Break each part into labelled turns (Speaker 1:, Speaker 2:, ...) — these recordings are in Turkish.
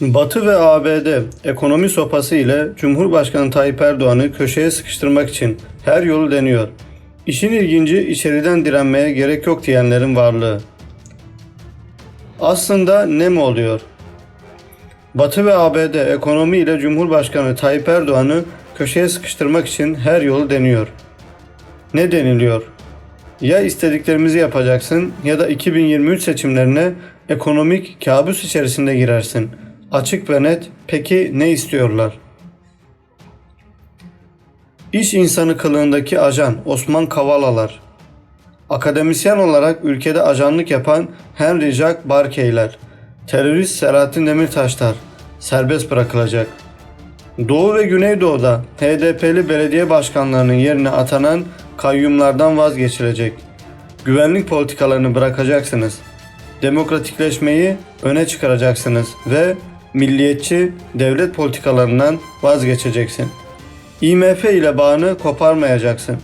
Speaker 1: Batı ve ABD ekonomi sopası ile Cumhurbaşkanı Tayyip Erdoğan'ı köşeye sıkıştırmak için her yolu deniyor. İşin ilginci içeriden direnmeye gerek yok diyenlerin varlığı. Aslında ne mi oluyor? Batı ve ABD ekonomi ile Cumhurbaşkanı Tayyip Erdoğan'ı köşeye sıkıştırmak için her yolu deniyor. Ne deniliyor? Ya istediklerimizi yapacaksın ya da 2023 seçimlerine ekonomik kabus içerisinde girersin. Açık ve net. Peki ne istiyorlar? İş insanı kılığındaki ajan Osman Kavalalar. Akademisyen olarak ülkede ajanlık yapan Henry Jack Barkeyler. Terörist Selahattin Demirtaşlar serbest bırakılacak. Doğu ve Güneydoğu'da HDP'li belediye başkanlarının yerine atanan kayyumlardan vazgeçilecek. Güvenlik politikalarını bırakacaksınız. Demokratikleşmeyi öne çıkaracaksınız ve milliyetçi devlet politikalarından vazgeçeceksin. IMF ile bağını koparmayacaksın.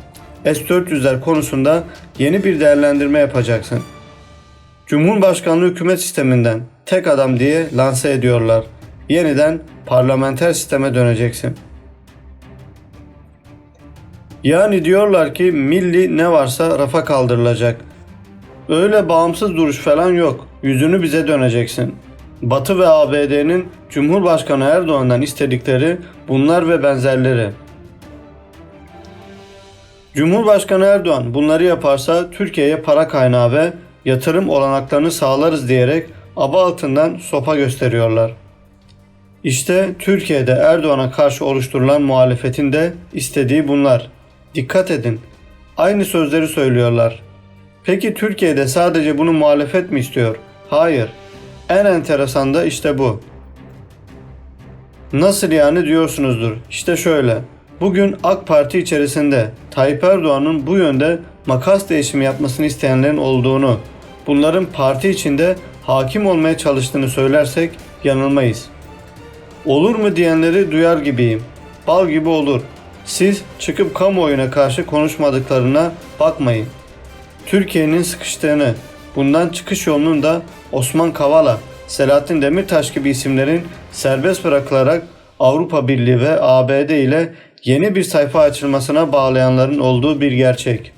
Speaker 1: S-400'ler konusunda yeni bir değerlendirme yapacaksın. Cumhurbaşkanlığı hükümet sisteminden tek adam diye lanse ediyorlar. Yeniden parlamenter sisteme döneceksin. Yani diyorlar ki milli ne varsa rafa kaldırılacak. Öyle bağımsız duruş falan yok. Yüzünü bize döneceksin. Batı ve ABD'nin Cumhurbaşkanı Erdoğan'dan istedikleri bunlar ve benzerleri. Cumhurbaşkanı Erdoğan bunları yaparsa Türkiye'ye para kaynağı ve yatırım olanaklarını sağlarız diyerek aba altından sopa gösteriyorlar. İşte Türkiye'de Erdoğan'a karşı oluşturulan muhalefetin de istediği bunlar. Dikkat edin. Aynı sözleri söylüyorlar. Peki Türkiye'de sadece bunu muhalefet mi istiyor? Hayır. En enteresan da işte bu. Nasıl yani diyorsunuzdur. İşte şöyle. Bugün AK Parti içerisinde Tayyip Erdoğan'ın bu yönde makas değişimi yapmasını isteyenlerin olduğunu, bunların parti içinde hakim olmaya çalıştığını söylersek yanılmayız. Olur mu diyenleri duyar gibiyim. Bal gibi olur. Siz çıkıp kamuoyuna karşı konuşmadıklarına bakmayın. Türkiye'nin sıkıştığını, bundan çıkış yolunun da Osman Kavala, Selahattin Demirtaş gibi isimlerin serbest bırakılarak Avrupa Birliği ve ABD ile yeni bir sayfa açılmasına bağlayanların olduğu bir gerçek.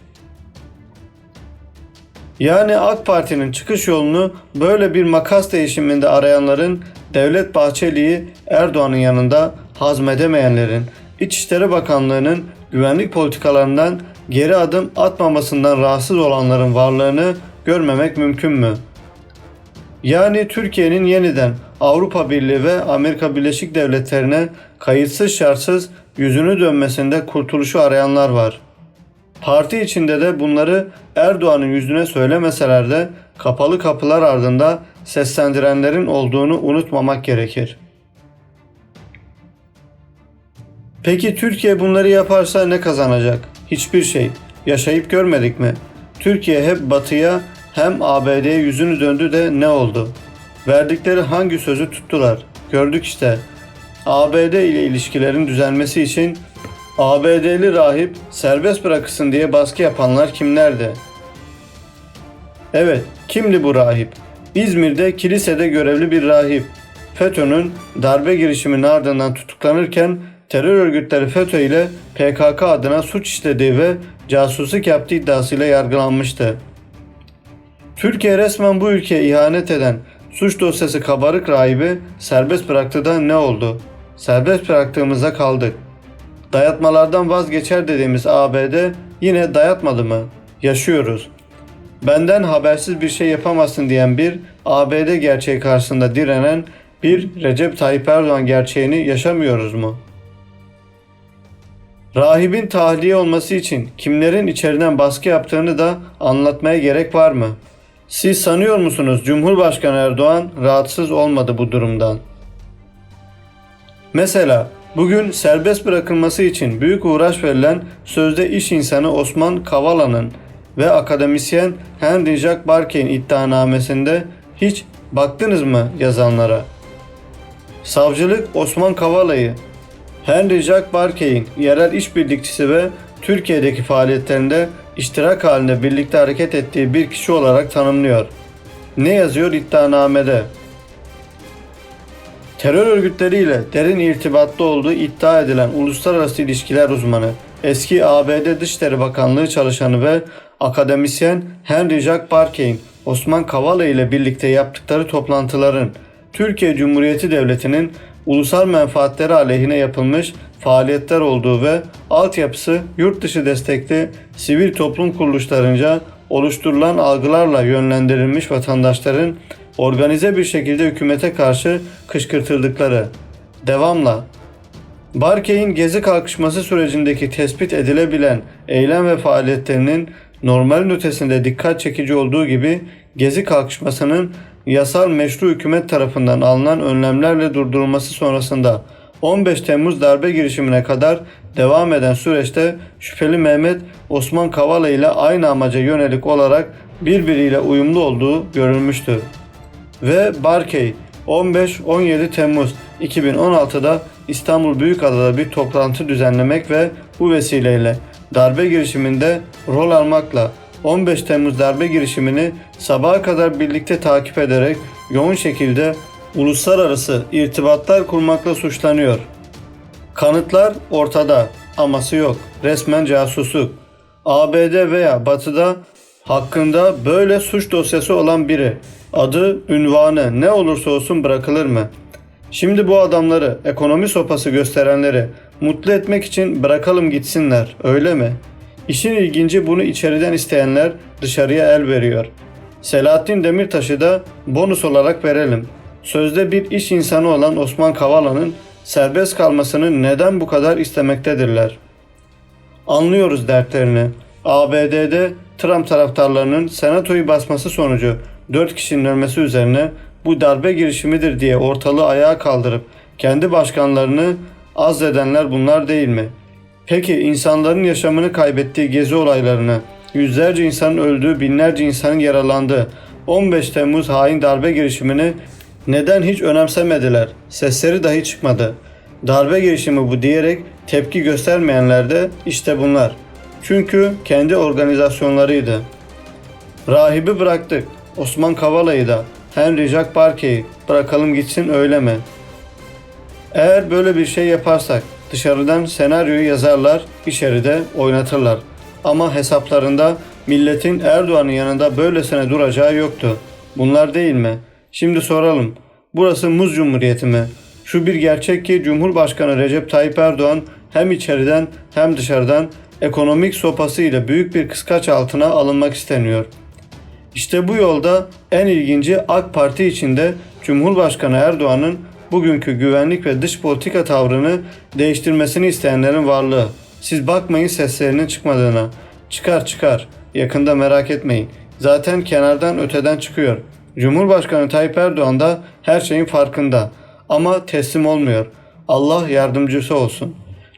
Speaker 1: Yani AK Parti'nin çıkış yolunu böyle bir makas değişiminde arayanların Devlet Bahçeli'yi Erdoğan'ın yanında hazmedemeyenlerin, İçişleri Bakanlığı'nın güvenlik politikalarından geri adım atmamasından rahatsız olanların varlığını görmemek mümkün mü? Yani Türkiye'nin yeniden Avrupa Birliği ve Amerika Birleşik Devletleri'ne kayıtsız şartsız yüzünü dönmesinde kurtuluşu arayanlar var. Parti içinde de bunları Erdoğan'ın yüzüne söylemeseler de kapalı kapılar ardında seslendirenlerin olduğunu unutmamak gerekir. Peki Türkiye bunları yaparsa ne kazanacak? Hiçbir şey. Yaşayıp görmedik mi? Türkiye hep batıya hem ABD'ye yüzünü döndü de ne oldu? Verdikleri hangi sözü tuttular? Gördük işte. ABD ile ilişkilerin düzelmesi için ABD'li rahip serbest bırakılsın diye baskı yapanlar kimlerdi? Evet, kimdi bu rahip? İzmir'de kilisede görevli bir rahip. FETÖ'nün darbe girişiminin ardından tutuklanırken terör örgütleri FETÖ ile PKK adına suç işlediği ve casusluk yaptığı iddiasıyla yargılanmıştı. Türkiye resmen bu ülkeye ihanet eden suç dosyası kabarık rahibi serbest bıraktı da ne oldu? Serbest bıraktığımızda kaldık. Dayatmalardan vazgeçer dediğimiz ABD yine dayatmadı mı? Yaşıyoruz. Benden habersiz bir şey yapamazsın diyen bir ABD gerçeği karşısında direnen bir Recep Tayyip Erdoğan gerçeğini yaşamıyoruz mu? Rahibin tahliye olması için kimlerin içeriden baskı yaptığını da anlatmaya gerek var mı? Siz sanıyor musunuz Cumhurbaşkanı Erdoğan rahatsız olmadı bu durumdan? Mesela bugün serbest bırakılması için büyük uğraş verilen sözde iş insanı Osman Kavala'nın ve akademisyen Henry Jack Barkey'in iddianamesinde hiç baktınız mı yazanlara? Savcılık Osman Kavala'yı Henry Jack Barkey'in yerel işbirlikçisi ve Türkiye'deki faaliyetlerinde iştirak halinde birlikte hareket ettiği bir kişi olarak tanımlıyor. Ne yazıyor iddianamede? Terör örgütleriyle derin irtibatlı olduğu iddia edilen uluslararası ilişkiler uzmanı, eski ABD Dışişleri Bakanlığı çalışanı ve akademisyen Henry Jack Barkey'in Osman Kavala ile birlikte yaptıkları toplantıların Türkiye Cumhuriyeti Devleti'nin ulusal menfaatleri aleyhine yapılmış faaliyetler olduğu ve altyapısı yurt dışı destekli sivil toplum kuruluşlarınca oluşturulan algılarla yönlendirilmiş vatandaşların organize bir şekilde hükümete karşı kışkırtıldıkları. Devamla Barkey'in gezi kalkışması sürecindeki tespit edilebilen eylem ve faaliyetlerinin normalin ötesinde dikkat çekici olduğu gibi gezi kalkışmasının yasal meşru hükümet tarafından alınan önlemlerle durdurulması sonrasında 15 Temmuz darbe girişimine kadar devam eden süreçte şüpheli Mehmet Osman Kavala ile aynı amaca yönelik olarak birbiriyle uyumlu olduğu görülmüştür ve Barkey 15-17 Temmuz 2016'da İstanbul Büyükada'da bir toplantı düzenlemek ve bu vesileyle darbe girişiminde rol almakla 15 Temmuz darbe girişimini sabaha kadar birlikte takip ederek yoğun şekilde uluslararası irtibatlar kurmakla suçlanıyor. Kanıtlar ortada, aması yok. Resmen casusluk. ABD veya Batı'da hakkında böyle suç dosyası olan biri adı, ünvanı ne olursa olsun bırakılır mı? Şimdi bu adamları, ekonomi sopası gösterenleri mutlu etmek için bırakalım gitsinler, öyle mi? İşin ilginci bunu içeriden isteyenler dışarıya el veriyor. Selahattin Demirtaş'ı da bonus olarak verelim. Sözde bir iş insanı olan Osman Kavala'nın serbest kalmasını neden bu kadar istemektedirler? Anlıyoruz dertlerini. ABD'de Trump taraftarlarının senatoyu basması sonucu 4 kişinin ölmesi üzerine bu darbe girişimidir diye ortalığı ayağa kaldırıp kendi başkanlarını azledenler bunlar değil mi? Peki insanların yaşamını kaybettiği gezi olaylarını, yüzlerce insanın öldüğü, binlerce insanın yaralandığı 15 Temmuz hain darbe girişimini neden hiç önemsemediler? Sesleri dahi çıkmadı. Darbe girişimi bu diyerek tepki göstermeyenler de işte bunlar. Çünkü kendi organizasyonlarıydı. Rahibi bıraktık. Osman Kavala'yı da Henry Jack Barkey'i bırakalım gitsin öyle mi? Eğer böyle bir şey yaparsak dışarıdan senaryoyu yazarlar, içeride oynatırlar. Ama hesaplarında milletin Erdoğan'ın yanında böylesine duracağı yoktu. Bunlar değil mi? Şimdi soralım. Burası Muz Cumhuriyeti mi? Şu bir gerçek ki Cumhurbaşkanı Recep Tayyip Erdoğan hem içeriden hem dışarıdan ekonomik sopası ile büyük bir kıskaç altına alınmak isteniyor. İşte bu yolda en ilginci AK Parti içinde Cumhurbaşkanı Erdoğan'ın bugünkü güvenlik ve dış politika tavrını değiştirmesini isteyenlerin varlığı. Siz bakmayın seslerinin çıkmadığına. Çıkar çıkar. Yakında merak etmeyin. Zaten kenardan öteden çıkıyor. Cumhurbaşkanı Tayyip Erdoğan da her şeyin farkında. Ama teslim olmuyor. Allah yardımcısı olsun.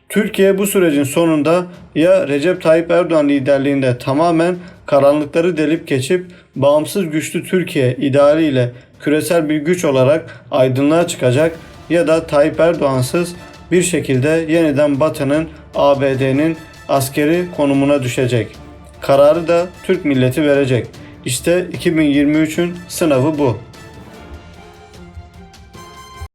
Speaker 1: Türkiye bu sürecin sonunda ya Recep Tayyip Erdoğan liderliğinde tamamen karanlıkları delip geçip bağımsız güçlü Türkiye idealiyle küresel bir güç olarak aydınlığa çıkacak ya da Tayyip Erdoğansız bir şekilde yeniden Batı'nın ABD'nin askeri konumuna düşecek. Kararı da Türk milleti verecek. İşte 2023'ün sınavı bu.